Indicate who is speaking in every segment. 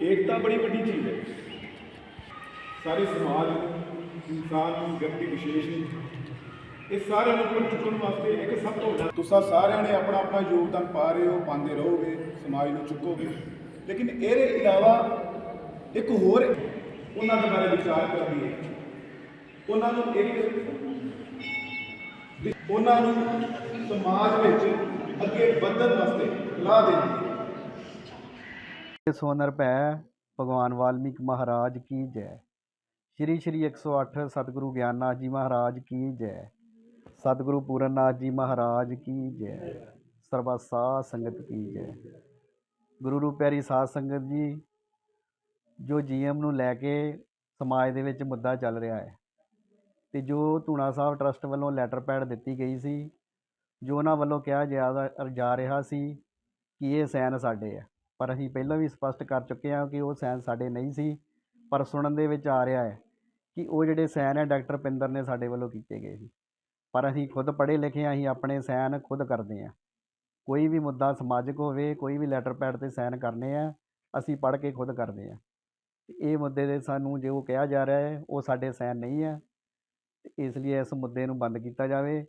Speaker 1: ਏਕਤਾ ਬੜੀ ਵੱਡੀ ਚੀਜ਼ ਹੈ। ਸਾਰੇ ਸਮਾਜ, ਇਨਸਾਨ ਨੂੰ ਵਿਅਕਤੀ ਵਿਸ਼ੇਸ਼ ਨੂੰ ਇਹ ਸਾਰਿਆਂ ਨੂੰ ਉੱਪਰ ਚੁੱਕਣ ਵਾਸਤੇ ਇੱਕ ਸਭ ਤੋਂ ਵੱਡਾ ਤੁਸੀਂ ਸਾਰਿਆਂ ਨੇ ਆਪਣਾ ਆਪਣਾ ਯੋਗਦਾਨ ਪਾ ਰਹੇ ਹੋ, ਪਾਉਂਦੇ ਰਹੋਗੇ, ਸਮਾਜ ਨੂੰ ਚੁੱਕੋਗੇ। ਲੇਕਿਨ ਇਹਦੇ ਇਲਾਵਾ ਇੱਕ ਹੋਰ ਉਹਨਾਂ ਦੇ ਬਾਰੇ ਵਿਚਾਰ ਕਰਨੀ ਹੈ। ਉਹਨਾਂ ਨੂੰ ਇੱਕ ਉਹਨਾਂ ਨੂੰ ਸਮਾਜ ਵਿੱਚ ਅੱਗੇ ਵਧਣ ਵਾਸਤੇ ਲਾ ਦੇਣੀ ਹੈ
Speaker 2: ਸੋਨਰ ਭੈ ਭਗਵਾਨ ਵਾਲਮੀਕ ਮਹਾਰਾਜ ਕੀ ਜੈ। ਸ਼੍ਰੀ ਸ਼੍ਰੀ 108 ਸਤਿਗੁਰੂ ਗਿਆਨਨਾਥ ਜੀ ਮਹਾਰਾਜ ਕੀ ਜੈ। ਸਤਿਗੁਰੂ ਪੂਰਨਨਾਥ ਜੀ ਮਹਾਰਾਜ ਕੀ ਜੈ। ਸਰਬਾ ਸਾਧ ਸੰਗਤ ਕੀ ਜੈ। ਗੁਰੂ ਰੂਪ ਪਿਆਰੀ ਸਾਧ ਸੰਗਤ ਜੀ, ਜੋ ਜੀਐਮ ਨੂੰ ਲੈ ਕੇ ਸਮਾਜ ਦੇ ਵਿੱਚ ਮੁੱਦਾ ਚੱਲ ਰਿਹਾ ਹੈ ਤੇ ਜੋ ਧੂਣਾ ਸਾਹਿਬ ਟਰਸਟ ਵੱਲੋਂ ਲੈਟਰ ਪੈਡ ਦਿੱਤੀ ਗਈ ਸੀ, ਜੋ ਉਹਨਾਂ ਵੱਲੋਂ ਕਿਹਾ ਜਾ ਜਾ ਰਿਹਾ ਸੀ ਕਿ ਇਹ ਸੈਨ ਸਾਡੇ ਆ। ਪਰ ਅਸੀਂ ਪਹਿਲਾਂ ਵੀ ਸਪਸ਼ਟ ਕਰ ਚੁੱਕੇ ਹਾਂ ਕਿ ਉਹ ਸੈਨ ਸਾਡੇ ਨਹੀਂ ਸੀ, ਪਰ ਸੁਣਨ ਦੇ ਵਿੱਚ ਆ ਰਿਹਾ ਹੈ ਕਿ ਉਹ ਜਿਹੜੇ ਸੈਨ ਹੈ, ਡਾਕਟਰ ਪਿੰਦਰ ਨੇ ਸਾਡੇ ਵੱਲੋਂ ਕੀਤੇ ਗਏ ਸੀ। ਪਰ ਅਸੀਂ ਖੁਦ ਪੜ੍ਹੇ ਲਿਖੇ ਹਾਂ, ਅਸੀਂ ਆਪਣੇ ਸੈਨ ਖੁਦ ਕਰਦੇ ਹਾਂ। ਕੋਈ ਵੀ ਮੁੱਦਾ ਸਮਾਜਿਕ ਹੋਵੇ, ਕੋਈ ਵੀ ਲੈਟਰ ਪੈਡ ਤੇ ਸਾਈਨ ਕਰਨੇ ਆ, ਅਸੀਂ ਪੜ੍ਹ ਕੇ ਖੁਦ ਕਰਦੇ ਹਾਂ। ਇਹ ਮੁੱਦੇ ਦੇ ਸਾਨੂੰ ਜੋ ਕਿਹਾ ਜਾ ਰਿਹਾ ਹੈ, ਉਹ ਸਾਡੇ ਸਾਈਨ ਨਹੀਂ ਹੈ। ਤੇ ਇਸ ਲਈ ਇਸ ਮੁੱਦੇ ਨੂੰ ਬੰਦ ਕੀਤਾ ਜਾਵੇ।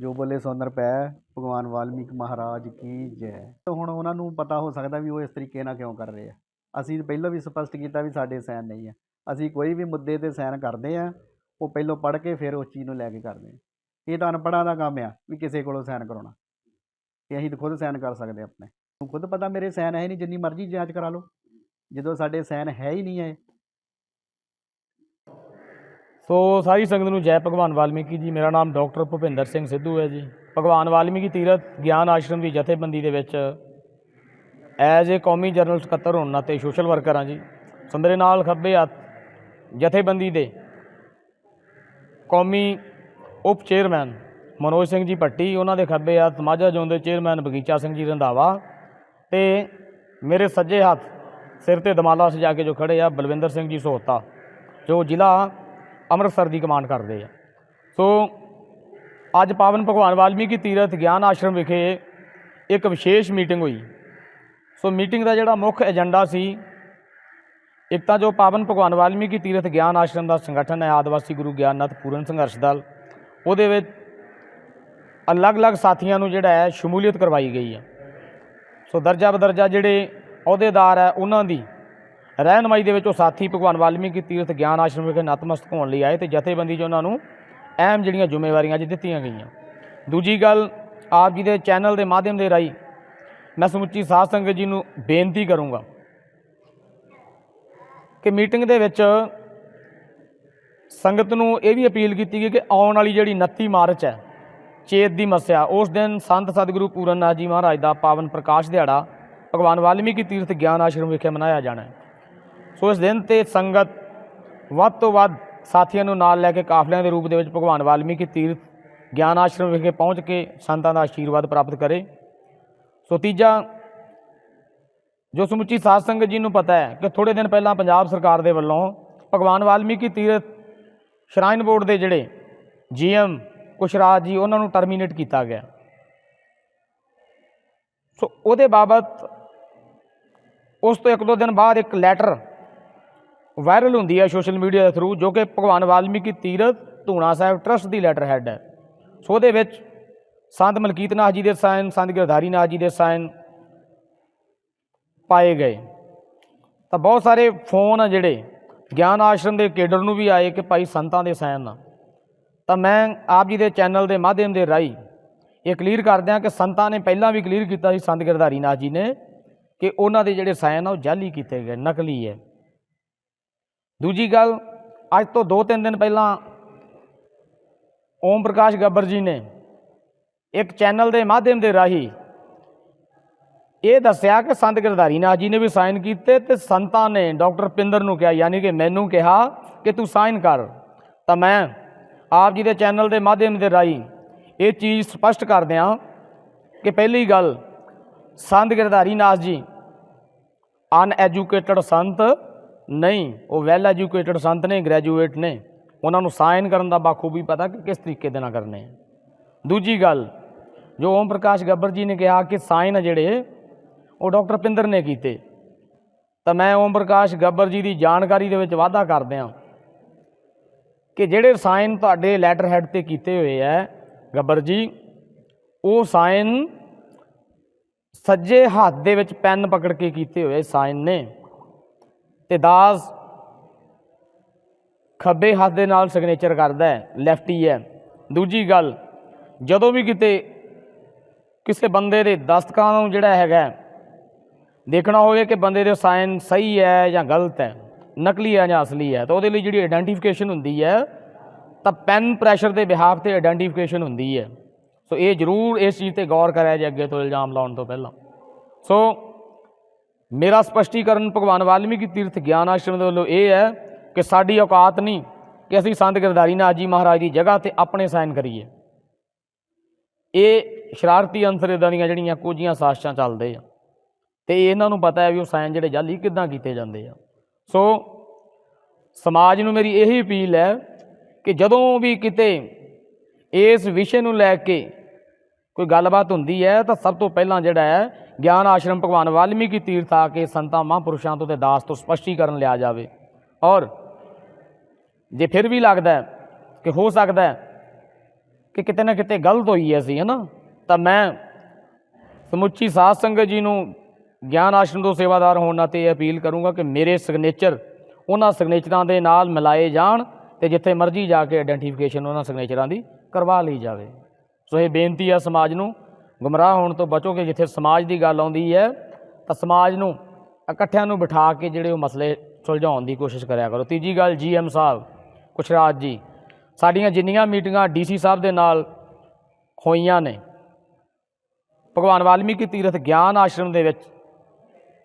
Speaker 2: ਜੋ ਬੋਲੇ ਸੋਨਰ ਪੈ, ਭਗਵਾਨ ਵਾਲਮੀਕ ਮਹਾਰਾਜ ਕੀ ਜੈ। ਤੇ ਹੁਣ ਉਹਨਾਂ ਨੂੰ ਪਤਾ ਹੋ ਸਕਦਾ ਵੀ ਉਹ ਇਸ ਤਰੀਕੇ ਨਾਲ ਕਿਉਂ ਕਰ ਰਹੇ ਆ। ਅਸੀਂ ਪਹਿਲਾਂ ਵੀ ਸਪਸ਼ਟ ਕੀਤਾ ਵੀ ਸਾਡੇ ਸਾਈਨ ਨਹੀਂ ਹੈ ਅਸੀਂ ਕੋਈ ਵੀ ਮੁੱਦੇ ਤੇ ਸਾਈਨ ਕਰਦੇ ਆ, ਉਹ ਪਹਿਲਾਂ ਪੜ੍ਹ ਕੇ ਫਿਰ ਉਸ ਚੀਜ਼ ਨੂੰ ਲੈ ਕੇ ਕਰਦੇ ਆ। ਇਹ ਤਾਂ ਅਨਪੜ੍ਹਾਂ ਦਾ ਕੰਮ ਆ ਵੀ ਕਿਸੇ ਕੋਲੋਂ ਸਾਈਨ ਕਰਾਉਣਾ। ਇਹ ਅਸੀਂ ਤਾਂ ਖੁਦ ਸਾਈਨ ਕਰ ਸਕਦੇ ਆਪਣੇ। ਨੂੰ ਖੁਦ ਪਤਾ ਮੇਰੇ ਸਾਈਨ ਹੈ ਨਹੀਂ, ਜਿੰਨੀ ਮਰਜ਼ੀ ਜਾਂਚ ਕਰਾ ਲਓ। ਜਦੋਂ ਸਾਡੇ ਸਾਈਨ ਹੈ ਹੀ ਨਹੀਂ ਹੈ
Speaker 3: ਸੋ ਸਾਰੀ ਸੰਗਤ ਨੂੰ ਜੈ ਭਗਵਾਨ ਵਾਲਮੀਕੀ ਜੀ। ਮੇਰਾ ਨਾਮ ਡਾਕਟਰ ਭੁਪਿੰਦਰ ਸਿੰਘ ਸਿੱਧੂ ਹੈ ਜੀ। ਭਗਵਾਨ ਵਾਲਮੀਕੀ ਤੀਰਥ ਗਿਆਨ ਆਸ਼ਰਮ ਦੀ ਜਥੇਬੰਦੀ ਦੇ ਵਿੱਚ ਐਜ਼ ਏ ਕੌਮੀ ਜਨਰਲ ਸਕੱਤਰ ਹੋਣ ਨਾਤੇ ਸੋਸ਼ਲ ਵਰਕਰ ਹਾਂ ਜੀ। ਸੋ ਮੇਰੇ ਨਾਲ ਖੱਬੇ ਹੱਥ ਜਥੇਬੰਦੀ ਦੇ ਕੌਮੀ ਉਪ ਚੇਅਰਮੈਨ ਮਨੋਜ ਸਿੰਘ ਜੀ ਭੱਟੀ, ਉਹਨਾਂ ਦੇ ਖੱਬੇ ਹੱਥ ਮਾਝਾ ਜ਼ੋਨ ਦੇ ਚੇਅਰਮੈਨ ਬਗੀਚਾ ਸਿੰਘ ਜੀ ਰੰਧਾਵਾ ਤੇ ਮੇਰੇ ਸੱਜੇ ਹੱਥ ਸਿਰ ਤੇ ਦਮਾਲਾ ਸਜਾ ਕੇ ਜੋ ਖੜੇ ਆ ਬਲਵਿੰਦਰ ਸਿੰਘ ਜੀ ਸੋਹਤਾ ਜੋ ਜ਼ਿਲ੍ਹਾ ਅੰਮ੍ਰਿਤਸਰ ਦੀ ਕਮਾਂਡ ਕਰਦੇ ਆ। ਸੋ, ਅੱਜ ਪਾਵਨ ਭਗਵਾਨ ਵਾਲਮੀਕੀ ਤੀਰਥ ਗਿਆਨ ਆਸ਼ਰਮ ਵਿਖੇ ਇੱਕ ਵਿਸ਼ੇਸ਼ ਮੀਟਿੰਗ ਹੋਈ। ਸੋ ਮੀਟਿੰਗ ਦਾ ਜਿਹੜਾ ਮੁੱਖ ਏਜੰਡਾ ਸੀ, ਇੱਕ ਤਾਂ ਜੋ ਪਾਵਨ ਭਗਵਾਨ ਵਾਲਮੀਕੀ ਤੀਰਥ ਗਿਆਨ ਆਸ਼ਰਮ ਦਾ ਸੰਗਠਨ ਹੈ, ਆਦਿਵਾਸੀ ਗੁਰੂ ਗਿਆਨਨਾਥ ਪੂਰਨ ਸੰਘਰਸ਼ ਦਲ, ਉਹਦੇ ਵਿੱਚ ਅਲੱਗ-ਅਲੱਗ ਸਾਥੀਆਂ ਨੂੰ ਜਿਹੜਾ ਹੈ, ਸ਼ਮੂਲੀਅਤ ਕਰਵਾਈ ਗਈ ਹੈ ਸੋ ਦਰਜਾ ਬਦਰਜਾ ਜਿਹੜੇ ਅਹੁਦੇਦਾਰ ਹੈ, ਉਹਨਾਂ ਦੀ ਰਹਿਨਮਾਈ ਦੇ ਵਿੱਚ ਉਹ ਸਾਥੀ ਭਗਵਾਨ ਵਾਲਮੀਕੀ ਤੀਰਥ ਗਿਆਨ ਆਸ਼ਰਮ ਵਿਖੇ ਨਤਮਸਤਕ ਹੋਣ ਲਈ ਆਏ ਤੇ ਜਥੇਬੰਦੀ 'ਚ ਉਹਨਾਂ ਨੂੰ ਅਹਿਮ ਜਿਹੜੀਆਂ ਜ਼ਿੰਮੇਵਾਰੀਆਂ ਅੱਜ ਦਿੱਤੀਆਂ ਗਈਆਂ। ਦੂਜੀ ਗੱਲ, ਆਪ ਜੀ ਦੇ ਚੈਨਲ ਦੇ ਮਾਧਿਅਮ ਦੇ ਰਾਹੀਂ ਮੈਂ ਸਮੁੱਚੀ ਸਾਧ ਸੰਗਤ ਜੀ ਨੂੰ ਬੇਨਤੀ ਕਰੂੰਗਾ ਕਿ ਮੀਟਿੰਗ ਦੇ ਵਿੱਚ ਸੰਗਤ ਨੂੰ ਇਹ ਵੀ ਅਪੀਲ ਕੀਤੀ ਗਈ ਕਿ ਆਉਣ ਵਾਲੀ ਜਿਹੜੀ 29 ਮਾਰਚ ਹੈ, ਚੇਤ ਦੀ ਮੱਸਿਆ, ਉਸ ਦਿਨ ਸੰਤ ਸਤਿਗੁਰੂ ਪੂਰਨ ਨਾਥ ਜੀ ਮਹਾਰਾਜ ਦਾ ਪਾਵਨ ਪ੍ਰਕਾਸ਼ ਦਿਹਾੜਾ ਭਗਵਾਨ ਵਾਲਮੀਕੀ ਤੀਰਥ ਗਿਆਨ ਆਸ਼ਰਮ ਵਿਖੇ ਮਨਾਇਆ ਜਾਣਾ ਹੈ। ਸੋ ਇਸ ਦਿਨ ਤੇ ਸੰਗਤ ਵੱਧ ਤੋਂ ਵੱਧ ਸਾਥੀਆਂ ਨੂੰ ਨਾਲ ਲੈ ਕੇ ਕਾਫਲਿਆਂ ਦੇ ਰੂਪ ਦੇ ਵਿੱਚ ਭਗਵਾਨ ਵਾਲਮੀਕੀ ਤੀਰਥ, ਗਿਆਨ ਆਸ਼ਰਮ ਵਿਖੇ ਪਹੁੰਚ ਕੇ ਸੰਤਾਂ ਦਾ ਆਸ਼ੀਰਵਾਦ ਪ੍ਰਾਪਤ ਕਰੇ। ਸੋ ਤੀਜਾ, ਜੋ ਸਮੁੱਚੀ ਸਾਧ ਸੰਗਤ ਜੀ ਨੂੰ ਪਤਾ ਹੈ ਕਿ ਥੋੜੇ ਦਿਨ ਪਹਿਲਾਂ ਪੰਜਾਬ ਸਰਕਾਰ ਦੇ ਵੱਲੋਂ ਭਗਵਾਨ ਵਾਲਮੀਕੀ ਤੀਰਥ ਸ਼ਰਾਈਨ ਬੋਰਡ ਦੇ ਜਿਹੜੇ ਜੀਐਮ ਕੁਸ਼ਰਾਜ ਜੀ, ਉਹਨਾਂ ਨੂੰ ਟਰਮੀਨੇਟ ਕੀਤਾ ਗਿਆ। ਸੋ ਉਹਦੇ ਬਾਬਤ ਉਸ ਤੋਂ ਇੱਕ ਦੋ ਦਿਨ ਬਾਅਦ ਇੱਕ ਲੈਟਰ ਵਾਇਰਲ ਹੁੰਦੀ ਹੈ ਸੋਸ਼ਲ ਮੀਡੀਆ ਦੇ ਥਰੂ ਜੋ ਕਿ ਭਗਵਾਨ ਵਾਲਮੀਕੀ ਤੀਰਥ ਧੂਣਾ ਸਾਹਿਬ ਟਰਸਟ ਦੀ ਲੈਟਰ ਹੈਡ ਹੈ। ਸੋ ਉਹਦੇ ਵਿੱਚ ਸੰਤ ਮਲਕੀਤ ਨਾਥ ਜੀ ਦੇ ਸਾਈਨ ਸੰਤ ਗਿਰਧਾਰੀ ਨਾਥ ਜੀ ਦੇ ਸਾਇਨ ਪਾਏ ਗਏ। ਤਾਂ ਬਹੁਤ ਸਾਰੇ ਫੋਨ ਆ ਜਿਹੜੇ, ਗਿਆਨ ਆਸ਼ਰਮ ਦੇ ਕੇਡਰ ਨੂੰ ਵੀ ਆਏ ਕਿ ਭਾਈ ਸੰਤਾਂ ਦੇ ਸਾਈਨ ਆ। ਤਾਂ ਮੈਂ ਆਪ ਜੀ ਦੇ ਚੈਨਲ ਦੇ ਮਾਧਿਅਮ ਦੇ ਰਾਹੀਂ ਇਹ ਕਲੀਅਰ ਕਰ ਦਿਆਂ ਕਿ ਸੰਤਾਂ ਨੇ ਪਹਿਲਾਂ ਵੀ ਕਲੀਅਰ ਕੀਤਾ ਸੀ, ਸੰਤ ਗਿਰਧਾਰੀ ਨਾਥ ਜੀ ਨੇ, ਕਿ ਉਹਨਾਂ ਦੇ ਜਿਹੜੇ ਸਾਇਨ ਆ ਉਹ ਜਾਲੀ ਕੀਤੇ ਗਏ, ਨਕਲੀ ਹੈ। ਦੂਜੀ ਗੱਲ, ਅੱਜ ਤੋਂ 2-3 ਦਿਨ ਪਹਿਲਾਂ ਓਮ ਪ੍ਰਕਾਸ਼ ਗੱਬਰ ਜੀ ਨੇ ਇੱਕ ਚੈਨਲ ਦੇ ਮਾਧਿਅਮ ਦੇ ਰਾਹੀਂ ਇਹ ਦੱਸਿਆ ਕਿ ਸੰਤ ਗਿਰਧਾਰੀ ਨਾਥ ਜੀ ਨੇ ਵੀ ਸਾਈਨ ਕੀਤੇ ਤੇ ਸੰਤਾਂ ਨੇ ਡਾਕਟਰ ਪਿੰਦਰ ਨੂੰ ਕਿਹਾ, ਯਾਨੀ ਕਿ ਮੈਨੂੰ ਕਿਹਾ ਕਿ ਤੂੰ ਸਾਈਨ ਕਰ। ਤਾਂ ਮੈਂ ਆਪ ਜੀ ਦੇ ਚੈਨਲ ਦੇ ਮਾਧਿਅਮ ਦੇ ਰਾਹੀਂ ਇਹ ਚੀਜ਼ ਸਪਸ਼ਟ ਕਰ ਦਿਆਂ ਕਿ ਪਹਿਲੀ ਗੱਲ, ਸੰਤ ਗਿਰਧਾਰੀ ਨਾਥ ਜੀ, ਅਨਐਜੂਕੇਟਡ ਸੰਤ ਨਹੀਂ, ਉਹ ਵੈਲ ਐਜੂਕੇਟਡ ਸੰਤ ਨੇ ਗ੍ਰੈਜੂਏਟ ਨੇ। ਉਹਨਾਂ ਨੂੰ ਸਾਈਨ ਕਰਨ ਦਾ ਬਾਖੂਬੀ ਪਤਾ ਕਿ ਕਿਸ ਤਰੀਕੇ ਦੇ ਨਾਲ ਕਰਨੇ ਆ। ਦੂਜੀ ਗੱਲ, ਜੋ ਓਮ ਪ੍ਰਕਾਸ਼ ਗੱਬਰ ਜੀ ਨੇ ਕਿਹਾ ਕਿ ਸਾਈਨ ਆ ਜਿਹੜੇ, ਉਹ ਡਾਕਟਰ ਪਿੰਦਰ ਨੇ ਕੀਤੇ। ਤਾਂ ਮੈਂ ਓਮ ਪ੍ਰਕਾਸ਼ ਗੱਬਰ ਜੀ ਦੀ ਜਾਣਕਾਰੀ ਦੇ ਵਿੱਚ ਵਾਅਦਾ ਕਰਦਿਆਂ ਕਿ ਜਿਹੜੇ ਸਾਈਨ ਤੁਹਾਡੇ ਲੈਟਰ ਹੈਡ ਤੇ ਕੀਤੇ ਹੋਏ ਐ ਗੱਬਰ ਜੀ, ਉਹ ਸਾਈਨ ਸੱਜੇ ਹੱਥ ਦੇ ਵਿੱਚ ਪੈਨ ਪਕੜ ਕੇ ਕੀਤੇ ਹੋਏ ਸਾਈਨ ਨੇ। ਤੇ ਦਾਸ ਖੱਬੇ ਹੱਥ ਦੇ ਨਾਲ ਸਿਗਨੇਚਰ ਕਰਦਾ ਹੈ ਲੈਫਟੀ ਹੈ। ਦੂਜੀ ਗੱਲ, ਜਦੋਂ ਵੀ ਕਿਤੇ ਕਿਸੇ ਬੰਦੇ ਦੇ ਦਸਤਕਾਂ ਨੂੰ ਜਿਹੜਾ ਹੈਗਾ ਦੇਖਣਾ ਹੋਵੇ ਕਿ ਬੰਦੇ ਦੇ ਸਾਈਨ ਸਹੀ ਹੈ ਜਾਂ ਗਲਤ ਹੈ, ਨਕਲੀ ਹੈ ਜਾਂ ਅਸਲੀ ਹੈ, ਤਾਂ ਉਹਦੇ ਲਈ ਜਿਹੜੀ ਆਇਡੈਂਟੀਫਿਕੇਸ਼ਨ ਹੁੰਦੀ ਹੈ, ਤਾਂ ਪੈਨ ਪ੍ਰੈਸ਼ਰ ਦੇ ਬਿਹਾਫ ਤੇ ਆਇਡੈਂਟੀਫਿਕੇਸ਼ਨ ਹੁੰਦੀ ਹੈ। ਸੋ ਇਹ ਜ਼ਰੂਰ ਇਸ ਚੀਜ਼ ਤੇ ਗੌਰ ਕਰਿਆ ਜੇ ਅੱਗੇ ਤੋਂ ਇਲਜ਼ਾਮ ਲਾਉਣ ਤੋਂ ਪਹਿਲਾਂ। ਸੋ ਮੇਰਾ ਸਪਸ਼ਟੀਕਰਨ ਭਗਵਾਨ ਵਾਲਮੀਕੀ ਤੀਰਥ ਗਿਆਨ ਆਸ਼ਰਮ ਦੇ ਵੱਲੋਂ ਇਹ ਹੈ ਕਿ ਸਾਡੀ ਔਕਾਤ ਨਹੀਂ ਕਿ ਅਸੀਂ ਸੰਤ ਗਿਰਦਾਰੀ ਨਾਥ ਜੀ ਮਹਾਰਾਜ ਦੀ ਜਗ੍ਹਾ ਤੇ ਆਪਣੇ ਸਾਈਨ ਕਰੀਏ। ਇਹ ਸ਼ਰਾਰਤੀ ਅੰਸਰ ਇੱਦਾਂ ਦੀਆਂ ਜਿਹੜੀਆਂ ਕੁਝੀਆਂ ਸਾਸ਼ਾਂ ਚੱਲਦੇ ਆ ਤੇ ਇਹਨਾਂ ਨੂੰ ਪਤਾ ਹੈ ਵੀ ਉਹ ਸਾਈਨ ਜਿਹੜੇ ਜਾਲੀ ਕਿੱਦਾਂ ਕੀਤੇ ਜਾਂਦੇ ਆ। ਸੋ ਸਮਾਜ ਨੂੰ ਮੇਰੀ ਇਹੀ ਅਪੀਲ ਹੈ ਕਿ ਜਦੋਂ ਵੀ ਕਿਤੇ ਇਸ ਵਿਸ਼ੇ ਨੂੰ ਲੈ ਕੇ ਕੋਈ ਗੱਲਬਾਤ ਹੁੰਦੀ ਹੈ ਤਾਂ ਸਭ ਤੋਂ ਪਹਿਲਾਂ ਜਿਹੜਾ ਹੈ, ਗਿਆਨ ਆਸ਼ਰਮ ਭਗਵਾਨ ਵਾਲਮੀਕੀ ਤੀਰਥ ਆ ਕੇ ਸੰਤਾਂ ਮਹਾਂਪੁਰਸ਼ਾਂ ਤੋਂ ਤੇ ਦਾਸ ਤੋਂ ਸਪਸ਼ਟੀਕਰਨ ਲਿਆ ਜਾਵੇ। ਔਰ ਜੇ ਫਿਰ ਵੀ ਲੱਗਦਾ ਕਿ ਹੋ ਸਕਦਾ ਕਿ ਕਿਤੇ ਨਾ ਕਿਤੇ ਗਲਤ ਹੋਈ ਹੈ ਸੀ ਹਨਾ ਤਾਂ ਮੈਂ ਸਮੁੱਚੀ ਸਾਧ ਸੰਗਤ ਜੀ ਨੂੰ ਗਿਆਨ ਆਸ਼ਰਮ ਤੋਂ ਸੇਵਾਦਾਰ ਹੋਣ ਨਾਤੇ ਇਹ ਅਪੀਲ ਕਰੂੰਗਾ ਕਿ ਮੇਰੇ ਸਿਗਨੇਚਰ ਉਹਨਾਂ ਸਿਗਨੇਚਰਾਂ ਦੇ ਨਾਲ ਮਿਲਾਏ ਜਾਣ ਤੇ ਜਿੱਥੇ ਮਰਜ਼ੀ ਜਾ ਕੇ ਆਇਡੈਂਟੀਫਿਕੇਸ਼ਨ ਉਹਨਾਂ ਸਿਗਨੇਚਰਾਂ ਦੀ ਕਰਵਾ ਲਈ ਜਾਵੇ। ਸੋ ਇਹ ਬੇਨਤੀ ਆ ਸਮਾਜ ਨੂੰ, ਗੁੰਮਰਾਹ ਹੋਣ ਤੋਂ ਬਚੋ ਕਿ ਜਿੱਥੇ ਸਮਾਜ ਦੀ ਗੱਲ ਆਉਂਦੀ ਹੈ, ਤਾਂ ਸਮਾਜ ਨੂੰ ਇਕੱਠਿਆਂ ਨੂੰ ਬਿਠਾ ਕੇ ਜਿਹੜੇ ਉਹ ਮਸਲੇ ਸੁਲਝਾਉਣ ਦੀ ਕੋਸ਼ਿਸ਼ ਕਰਿਆ ਕਰੋ। ਤੀਜੀ ਗੱਲ ਜੀਐਮ ਸਾਹਿਬ, ਕੁਸ਼ਰਾਜ ਜੀ, ਸਾਡੀਆਂ ਜਿੰਨੀਆਂ ਮੀਟਿੰਗਾਂ ਡੀਸੀ ਸਾਹਿਬ ਦੇ ਨਾਲ ਹੋਈਆਂ ਨੇ, ਭਗਵਾਨ ਵਾਲਮੀਕੀ ਤੀਰਥ ਗਿਆਨ ਆਸ਼ਰਮ ਦੇ ਵਿੱਚ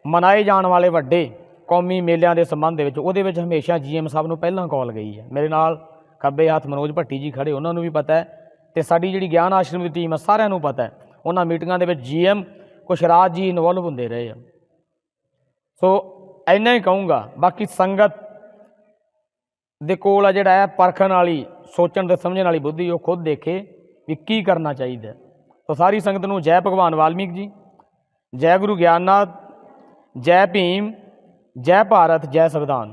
Speaker 3: ਮਨਾਏ ਜਾਣ ਵਾਲੇ ਵੱਡੇ ਕੌਮੀ ਮੇਲਿਆਂ ਦੇ ਸੰਬੰਧ ਦੇ ਵਿੱਚ, ਉਹਦੇ ਵਿੱਚ ਹਮੇਸ਼ਾ ਜੀਐਮ ਸਾਹਿਬ ਨੂੰ ਪਹਿਲਾਂ ਕਾਲ ਗਈ ਹੈ। ਮੇਰੇ ਨਾਲ ਖੱਬੇ ਹੱਥ ਮਨੋਜ ਭੱਟੀ ਜੀ ਖੜੇ, ਉਹਨਾਂ ਨੂੰ ਵੀ ਪਤਾ ਹੈ ਤੇ ਸਾਡੀ ਜਿਹੜੀ ਗਿਆਨ ਆਸ਼ਰਮ ਦੀ ਟੀਮ ਆ, ਸਾਰਿਆਂ ਨੂੰ ਪਤਾ ਹੈ। ਉਹਨਾਂ ਮੀਟਿੰਗਾਂ ਦੇ ਵਿੱਚ ਜੀਐਮ ਕੁਸ਼ਰਾਜ ਜੀ ਇਨਵੋਲਵ ਹੁੰਦੇ ਰਹੇ ਆ। ਸੋ ਇੰਨਾ ਹੀ ਕਹੂੰਗਾ, ਬਾਕੀ ਸੰਗਤ ਦੇ ਕੋਲ ਆ ਜਿਹੜਾ ਹੈ ਪਰਖਣ ਵਾਲੀ, ਸੋਚਣ ਤੇ ਸਮਝਣ ਵਾਲੀ ਬੁੱਧੀ, ਉਹ ਖੁਦ ਦੇਖੇ ਵੀ ਕੀ ਕਰਨਾ ਚਾਹੀਦਾ ਸੋ ਸਾਰੀ ਸੰਗਤ ਨੂੰ ਜੈ ਭਗਵਾਨ ਵਾਲਮੀਕ ਜੀ, ਜੈ ਗੁਰੂ ਗਿਆਨਨਾਥ ਜੈ ਭੀਮ, ਜੈ ਭਾਰਤ, ਜੈ ਸੰਵਿਧਾਨ।